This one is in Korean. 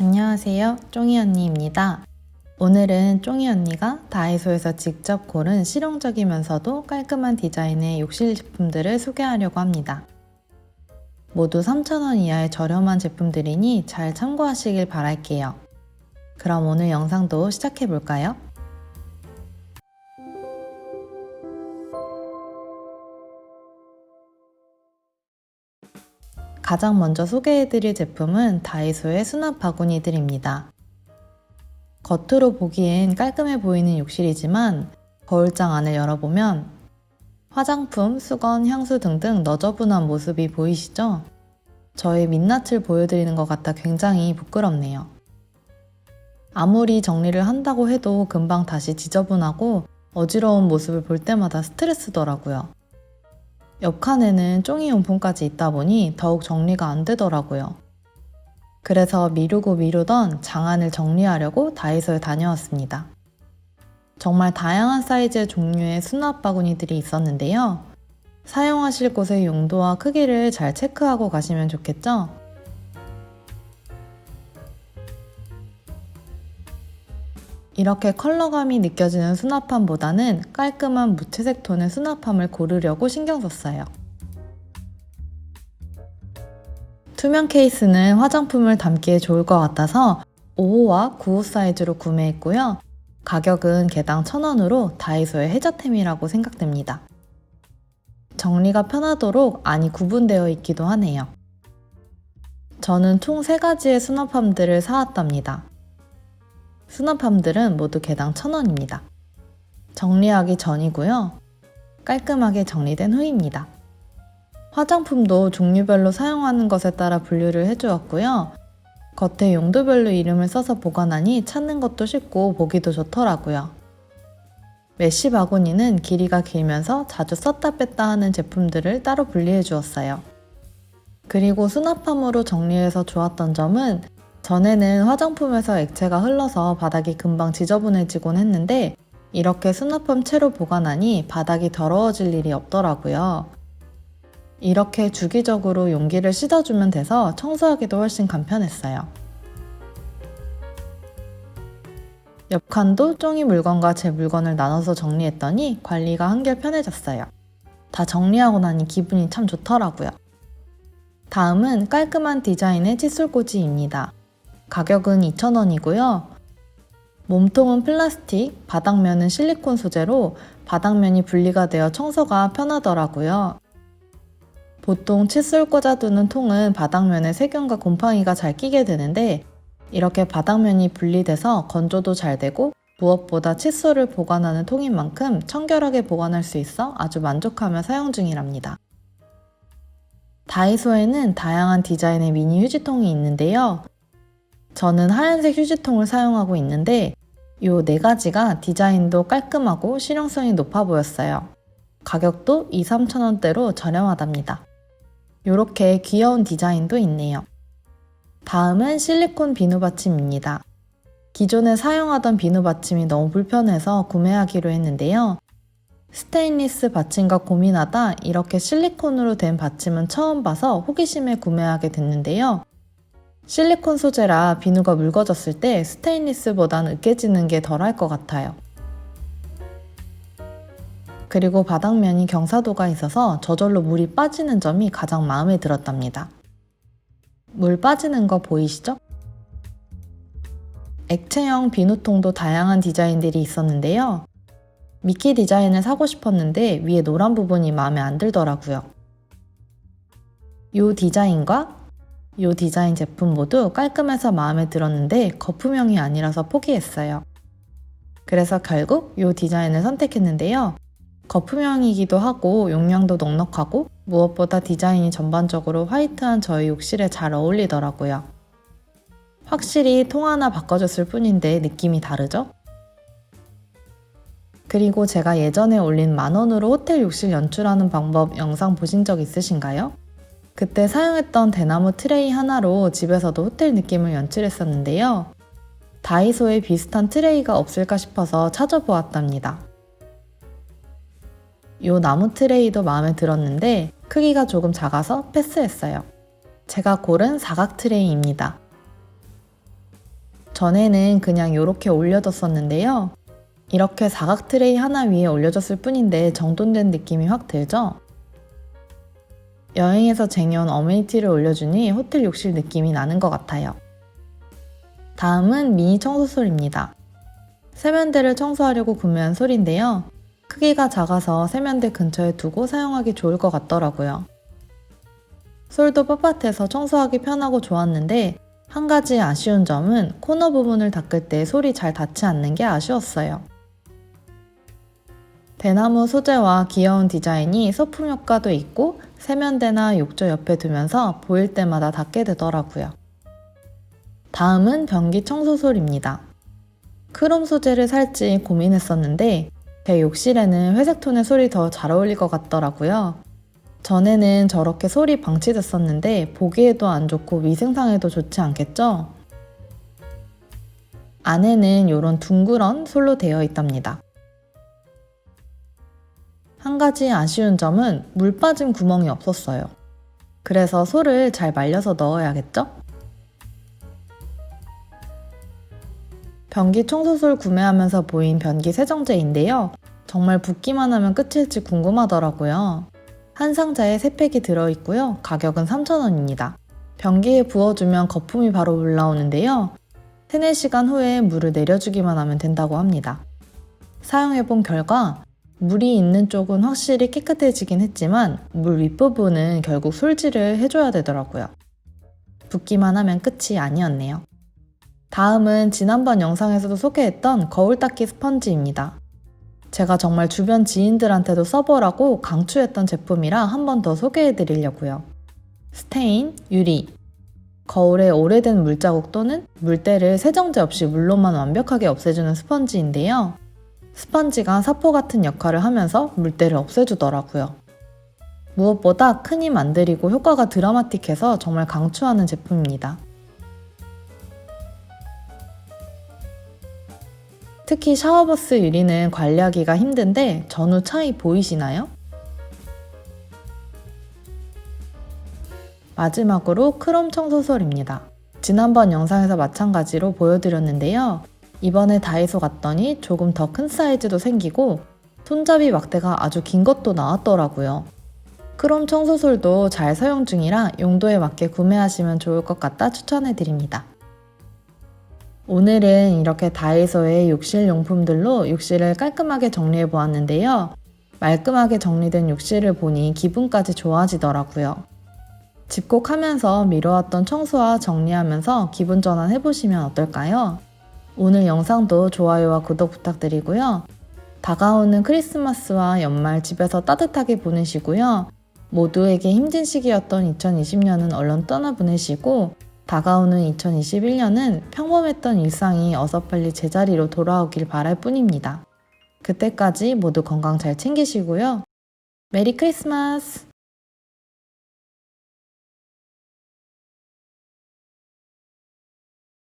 안녕하세요. 쫑이 언니입니다. 오늘은 쫑이 언니가 다이소에서 직접 고른 실용적이면서도 깔끔한 디자인의 욕실 제품들을 소개하려고 합니다. 모두 3,000원 이하의 저렴한 제품들이니 잘 참고하시길 바랄게요. 그럼 오늘 영상도 시작해 볼까요? 가장 먼저 소개해드릴 제품은 다이소의 수납 바구니들입니다. 겉으로 보기엔 깔끔해 보이는 욕실이지만 거울장 안을 열어보면 화장품, 수건, 향수 등등 너저분한 모습이 보이시죠? 저의 민낯을 보여드리는 것 같아 굉장히 부끄럽네요. 아무리 정리를 한다고 해도 금방 다시 지저분하고 어지러운 모습을 볼 때마다 스트레스더라고요. 옆 칸에는 쫑이 용품까지 있다 보니 더욱 정리가 안 되더라고요. 그래서 미루고 미루던 장안을 정리하려고 다이소에 다녀왔습니다. 정말 다양한 사이즈의 종류의 수납 바구니들이 있었는데요. 사용하실 곳의 용도와 크기를 잘 체크하고 가시면 좋겠죠? 이렇게 컬러감이 느껴지는 수납함보다는 깔끔한 무채색 톤의 수납함을 고르려고 신경 썼어요. 투명 케이스는 화장품을 담기에 좋을 것 같아서 5호와 9호 사이즈로 구매했고요. 가격은 개당 1,000원으로 다이소의 해저템이라고 생각됩니다. 정리가 편하도록 안이 구분되어 있기도 하네요. 저는 총 3가지의 수납함들을 사왔답니다. 수납함들은 모두 개당 1,000원입니다. 정리하기 전이고요. 깔끔하게 정리된 후입니다. 화장품도 종류별로 사용하는 것에 따라 분류를 해주었고요. 겉에 용도별로 이름을 써서 보관하니 찾는 것도 쉽고 보기도 좋더라고요. 메쉬 바구니는 길이가 길면서 자주 썼다 뺐다 하는 제품들을 따로 분리해 주었어요. 그리고 수납함으로 정리해서 좋았던 점은 전에는 화장품에서 액체가 흘러서 바닥이 금방 지저분해지곤 했는데 이렇게 수납함 채로 보관하니 바닥이 더러워질 일이 없더라고요. 이렇게 주기적으로 용기를 씻어주면 돼서 청소하기도 훨씬 간편했어요. 옆 칸도 쫑이 물건과 제 물건을 나눠서 정리했더니 관리가 한결 편해졌어요. 다 정리하고 나니 기분이 참 좋더라고요. 다음은 깔끔한 디자인의 칫솔꽂이입니다. 가격은 2,000원이고요. 몸통은 플라스틱, 바닥면은 실리콘 소재로 바닥면이 분리가 되어 청소가 편하더라고요. 보통 칫솔 꽂아두는 통은 바닥면에 세균과 곰팡이가 잘 끼게 되는데 이렇게 바닥면이 분리돼서 건조도 잘 되고 무엇보다 칫솔을 보관하는 통인 만큼 청결하게 보관할 수 있어 아주 만족하며 사용 중이랍니다. 다이소에는 다양한 디자인의 미니 휴지통이 있는데요. 저는 하얀색 휴지통을 사용하고 있는데 이 네 가지가 디자인도 깔끔하고 실용성이 높아 보였어요. 가격도 2, 3천원대로 저렴하답니다. 이렇게 귀여운 디자인도 있네요. 다음은 실리콘 비누 받침입니다. 기존에 사용하던 비누 받침이 너무 불편해서 구매하기로 했는데요. 스테인리스 받침과 고민하다 이렇게 실리콘으로 된 받침은 처음 봐서 호기심에 구매하게 됐는데요. 실리콘 소재라 비누가 묽어졌을 때 스테인리스보다는 으깨지는 게 덜할 것 같아요. 그리고 바닥면이 경사도가 있어서 저절로 물이 빠지는 점이 가장 마음에 들었답니다. 물 빠지는 거 보이시죠? 액체형 비누통도 다양한 디자인들이 있었는데요. 미키 디자인을 사고 싶었는데 위에 노란 부분이 마음에 안 들더라고요. 이 디자인과 이 디자인 제품 모두 깔끔해서 마음에 들었는데 거품형이 아니라서 포기했어요. 그래서 결국 이 디자인을 선택했는데요. 거품형이기도 하고 용량도 넉넉하고 무엇보다 디자인이 전반적으로 화이트한 저희 욕실에 잘 어울리더라고요. 확실히 통 하나 바꿔줬을 뿐인데 느낌이 다르죠? 그리고 제가 예전에 올린 만원으로 호텔 욕실 연출하는 방법 영상 보신 적 있으신가요? 그때 사용했던 대나무 트레이 하나로 집에서도 호텔 느낌을 연출했었는데요. 다이소에 비슷한 트레이가 없을까 싶어서 찾아보았답니다. 이 나무 트레이도 마음에 들었는데 크기가 조금 작아서 패스했어요. 제가 고른 사각 트레이입니다. 전에는 그냥 이렇게 올려뒀었는데요. 이렇게 사각 트레이 하나 위에 올려줬을 뿐인데 정돈된 느낌이 확 들죠? 여행에서 쟁여온 어메니티를 올려주니 호텔 욕실 느낌이 나는 것 같아요. 다음은 미니 청소솔입니다. 세면대를 청소하려고 구매한 솔인데요. 크기가 작아서 세면대 근처에 두고 사용하기 좋을 것 같더라고요. 솔도 뻣뻣해서 청소하기 편하고 좋았는데 한 가지 아쉬운 점은 코너 부분을 닦을 때 솔이 잘 닿지 않는 게 아쉬웠어요. 대나무 소재와 귀여운 디자인이 소품 효과도 있고 세면대나 욕조 옆에 두면서 보일 때마다 닿게 되더라고요. 다음은 변기 청소솔입니다. 크롬 소재를 살지 고민했었는데 제 욕실에는 회색 톤의 솔이 더 잘 어울릴 것 같더라고요. 전에는 저렇게 솔이 방치됐었는데 보기에도 안 좋고 위생상에도 좋지 않겠죠? 안에는 이런 둥그런 솔로 되어 있답니다. 한 가지 아쉬운 점은 물 빠진 구멍이 없었어요. 그래서 솔을 잘 말려서 넣어야겠죠? 변기 청소솔 구매하면서 보인 변기 세정제인데요. 정말 붓기만 하면 끝일지 궁금하더라고요. 한 상자에 3팩이 들어있고요. 가격은 3,000원입니다. 변기에 부어주면 거품이 바로 올라오는데요. 3, 4시간 후에 물을 내려주기만 하면 된다고 합니다. 사용해본 결과 물이 있는 쪽은 확실히 깨끗해지긴 했지만 물 윗부분은 결국 솔질을 해줘야 되더라고요. 붓기만 하면 끝이 아니었네요. 다음은 지난번 영상에서도 소개했던 거울 닦기 스펀지입니다. 제가 정말 주변 지인들한테도 써보라고 강추했던 제품이라 한 번 더 소개해 드리려고요. 스테인, 유리. 거울에 오래된 물자국 또는 물때를 세정제 없이 물로만 완벽하게 없애주는 스펀지인데요. 스펀지가 사포 같은 역할을 하면서 물때를 없애주더라고요. 무엇보다 큰 힘 안 들이고 효과가 드라마틱해서 정말 강추하는 제품입니다. 특히 샤워버스 유리는 관리하기가 힘든데 전후 차이 보이시나요? 마지막으로 크롬 청소솔입니다. 지난번 영상에서 마찬가지로 보여드렸는데요. 이번에 다이소 갔더니 조금 더 큰 사이즈도 생기고 손잡이 막대가 아주 긴 것도 나왔더라고요. 크롬 청소솔도 잘 사용 중이라 용도에 맞게 구매하시면 좋을 것 같다 추천해 드립니다. 오늘은 이렇게 다이소의 욕실 용품들로 욕실을 깔끔하게 정리해 보았는데요. 말끔하게 정리된 욕실을 보니 기분까지 좋아지더라고요. 집콕하면서 미뤄왔던 청소와 정리하면서 기분 전환 해보시면 어떨까요? 오늘 영상도 좋아요와 구독 부탁드리고요. 다가오는 크리스마스와 연말 집에서 따뜻하게 보내시고요. 모두에게 힘든 시기였던 2020년은 얼른 떠나 보내시고 다가오는 2021년은 평범했던 일상이 어서 빨리 제자리로 돌아오길 바랄 뿐입니다. 그때까지 모두 건강 잘 챙기시고요. 메리 크리스마스!